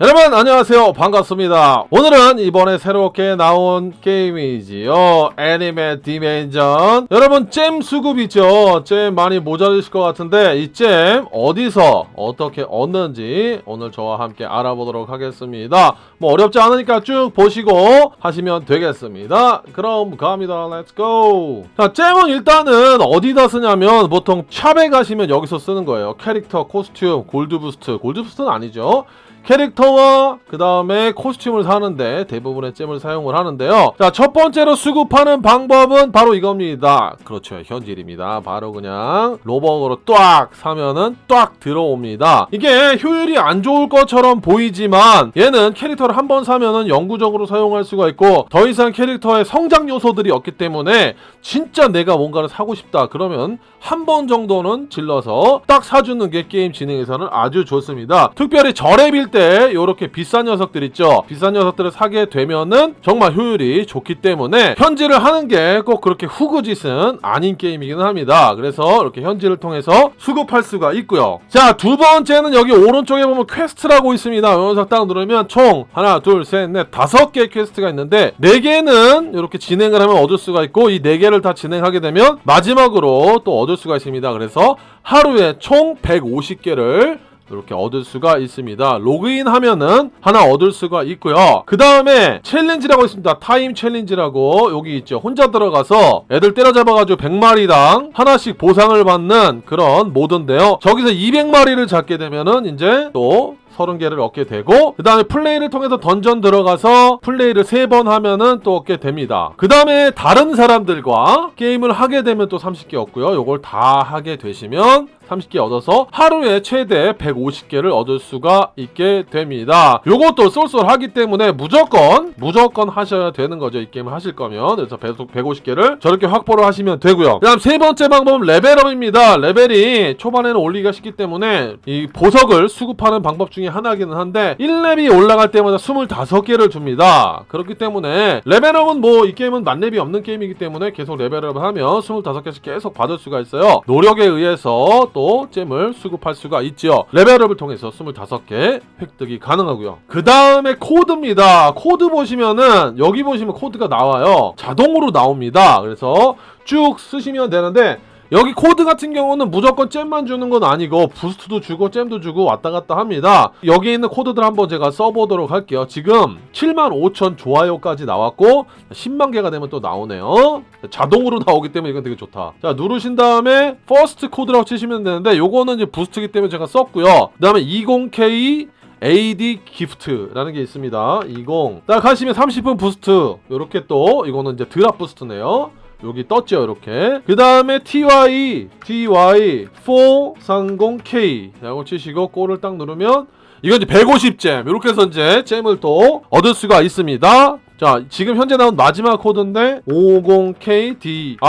여러분 안녕하세요. 반갑습니다. 오늘은 이번에 새롭게 나온 게임이지요. 애니메 디멘전. 여러분 잼 수급 있죠. 잼 많이 모자르실 것 같은데 이 잼 어디서 어떻게 얻는지 오늘 저와 함께 알아보도록 하겠습니다. 뭐 어렵지 않으니까 쭉 보시고 하시면 되겠습니다. 그럼 갑니다. 렛츠고 자 잼은 일단은 어디다 쓰냐면 보통 샵에 가시면 여기서 쓰는 거예요. 캐릭터 코스튬 골드 부스트. 골드 부스트는 아니죠 캐릭터와 그 다음에 코스튬을 사는데 대부분의 잼을 사용을 하는데요. 자, 첫 번째로 수급하는 방법은 바로 이겁니다. 그렇죠. 현질입니다. 바로 그냥 로벅으로 딱 사면은 딱 들어옵니다. 이게 효율이 안 좋을 것처럼 보이지만 얘는 캐릭터를 한 번 사면은 영구적으로 사용할 수가 있고 더 이상 캐릭터의 성장 요소들이 없기 때문에 진짜 내가 뭔가를 사고 싶다 그러면 한 번 정도는 질러서 딱 사주는 게 게임 진행에서는 아주 좋습니다. 특별히 절앱일 때 이렇게 비싼 녀석들 있죠. 비싼 녀석들을 사게 되면은 정말 효율이 좋기 때문에 현질을 하는 게 꼭 그렇게 후구짓은 아닌 게임이기는 합니다. 그래서 이렇게 현질을 통해서 수급할 수가 있고요. 자, 두 번째는 여기 오른쪽에 보면 퀘스트라고 있습니다. 이 녀석 딱 누르면 총 하나, 둘, 셋, 넷, 다섯 개의 퀘스트가 있는데 네 개는 이렇게 진행을 하면 얻을 수가 있고 이 네 개를 다 진행하게 되면 마지막으로 또 얻을 수가 있습니다. 그래서 하루에 총 150개를 이렇게 얻을 수가 있습니다. 로그인 하면은 하나 얻을 수가 있고요. 그 다음에 챌린지라고 있습니다. 타임 챌린지라고 여기 있죠. 혼자 들어가서 애들 때려잡아가지고 100마리당 하나씩 보상을 받는 그런 모드인데요. 저기서 200마리를 잡게 되면은 이제 또 30개를 얻게 되고 그 다음에 플레이를 통해서 던전 들어가서 플레이를 3번 하면은 또 얻게 됩니다 그 다음에 다른 사람들과 게임을 하게 되면 또 30개 얻고요 요걸 다 하게 되시면 30개 얻어서 하루에 최대 150개를 얻을 수가 있게 됩니다. 요것도 쏠쏠하기 때문에 무조건 무조건 하셔야 되는 거죠. 이 게임을 하실 거면 그래서 150개를 저렇게 확보를 하시면 되고요. 그다음 세 번째 방법은 레벨업입니다. 레벨이 초반에는 올리기가 쉽기 때문에 이 보석을 수급하는 방법 중에 하나이기는 한데 1렙이 올라갈 때마다 25개를 줍니다. 그렇기 때문에 레벨업은 뭐 이 게임은 만렙이 없는 게임이기 때문에 계속 레벨업을 하면 25개씩 계속 받을 수가 있어요. 노력에 의해서 또 잼을 수급할 수가 있죠. 레벨업을 통해서 25개 획득이 가능하고요. 그 다음에 코드입니다. 코드 보시면은 여기 보시면 코드가 나와요. 자동으로 나옵니다. 그래서 쭉 쓰시면 되는데 여기 코드 같은 경우는 무조건 잼만 주는 건 아니고 부스트도 주고 잼도 주고 왔다 갔다 합니다. 여기 있는 코드들 한번 제가 써보도록 할게요. 지금 75,000 좋아요까지 나왔고 10만 개가 되면 또 나오네요. 자동으로 나오기 때문에 이건 되게 좋다. 자 누르신 다음에 퍼스트 코드라고 치시면 되는데 요거는 이제 부스트기 때문에 제가 썼고요. 그 다음에 20K AD 기프트라는 게 있습니다. 20. 딱 하시면 30분 부스트. 요렇게 또 이거는 이제 드랍 부스트네요. 여기 떴죠 이렇게. 그 다음에 TY TY 430K 라고 치시고 골을 딱 누르면 이건 이제 150잼. 이렇게 해서 이제 잼을 또 얻을 수가 있습니다 자 지금 현재 나온 마지막 코드인데 50KDROPS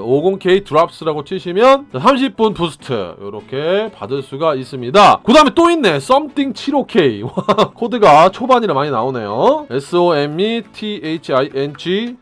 50K 드랍스라고 치시면 30분 부스트 이렇게 받을 수가 있습니다. 그 다음에 또 있네 something 75K 코드가 초반이라 많이 나오네요. SOMETHING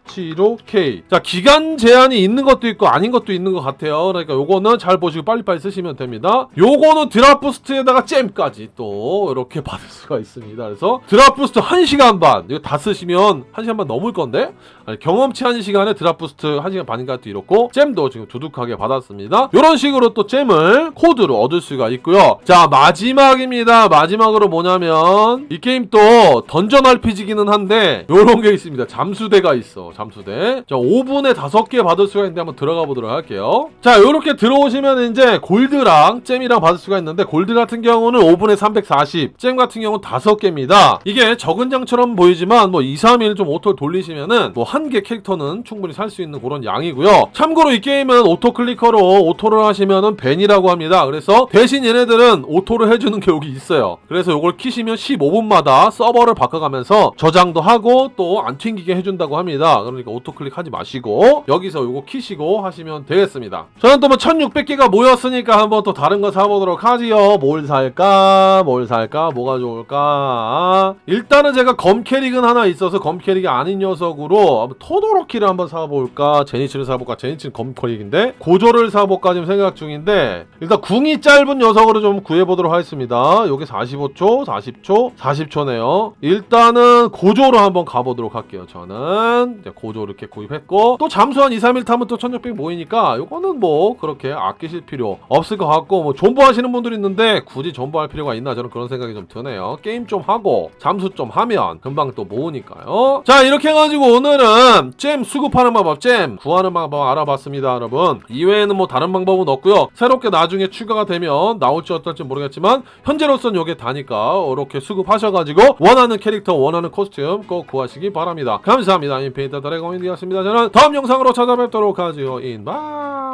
75K 자 기간 제한이 있는 것도 있고 아닌 것도 있는 것 같아요. 그러니까 요거는 잘 보시고 빨리빨리 쓰시면 됩니다. 요거는 드랍 부스트에다가 잼까지 또 이렇게 받을 수가 있습니다. 그래서 드랍 부스트 1시간 반. 이거 다쓰 시면 1시간 반 넘을 건데 경험치 1시간에 드랍 부스트 1시간 반인가 또 이렇고 잼도 지금 두둑하게 받았습니다. 이런 식으로 또 잼을 코드로 얻을 수가 있고요. 자 마지막입니다. 마지막으로 뭐냐면 이 게임 또 던전 RPG기는 한데 요런 게 있습니다. 잠수대가 있어 잠수대. 자 5분에 5개 받을 수가 있는데 한번 들어가 보도록 할게요. 자 요렇게 들어오시면 이제 골드랑 잼이랑 받을 수가 있는데 골드 같은 경우는 5분에 340, 잼 같은 경우는 5개입니다. 이게 적은 양처럼 보이지만 뭐 2, 3일 좀 오토 돌리시면은 뭐 한 개 캐릭터는 충분히 살 수 있는 그런 양이고요. 참고로 이 게임은 오토 클리커로 오토를 하시면은 벤이라고 합니다. 그래서 대신 얘네들은 오토를 해주는 게 여기 있어요. 그래서 이걸 키시면 15분마다 서버를 바꿔가면서 저장도 하고 또 안 튕기게 해준다고 합니다. 그러니까 오토 클릭하지 마시고 여기서 요거 키시고 하시면 되겠습니다. 저는 또 뭐 1600개가 모였으니까 한번 또 다른 거 사보도록 하지요. 뭘 살까? 뭘 살까? 뭐가 좋을까? 일단은 제가 검 캐릭은 하나 있어서 검 캐릭이 아닌 녀석으로 토도로키를 한번 사볼까? 제니치를 사볼까? 제니치는 검 캐릭인데 고조를 사볼까 지금 생각 중인데 일단 궁이 짧은 녀석으로 좀 구해보도록 하겠습니다. 요게 45초 40초 40초네요. 일단은 고조로 한번 가보도록 할게요 저는. 고조 이렇게 구입했고 또 잠수 한 2, 3일 타면 또1600 모이니까 요거는 뭐 그렇게 아끼실 필요 없을 것 같고 뭐 존버 하시는 분들이 있는데 굳이 존버 할 필요가 있나 저는 그런 생각이 좀 드네요. 게임 좀 하고 잠수 좀 하면 금방 또 모으니까 요. 자 이렇게 해가지고 오늘은 잼 수급하는 방법 잼 구하는 방법 알아봤습니다 여러분. 이외에는 뭐 다른 방법은 없고요. 새롭게 나중에 추가가 되면 나올지 어떨지 모르겠지만 현재로서는 요게 다니까 이렇게 수급하셔가지고 원하는 캐릭터 원하는 코스튬 꼭 구하시기 바랍니다. 감사합니다. 인피니트 드래곤이었습니다. 저는 다음 영상으로 찾아뵙도록 하죠 인바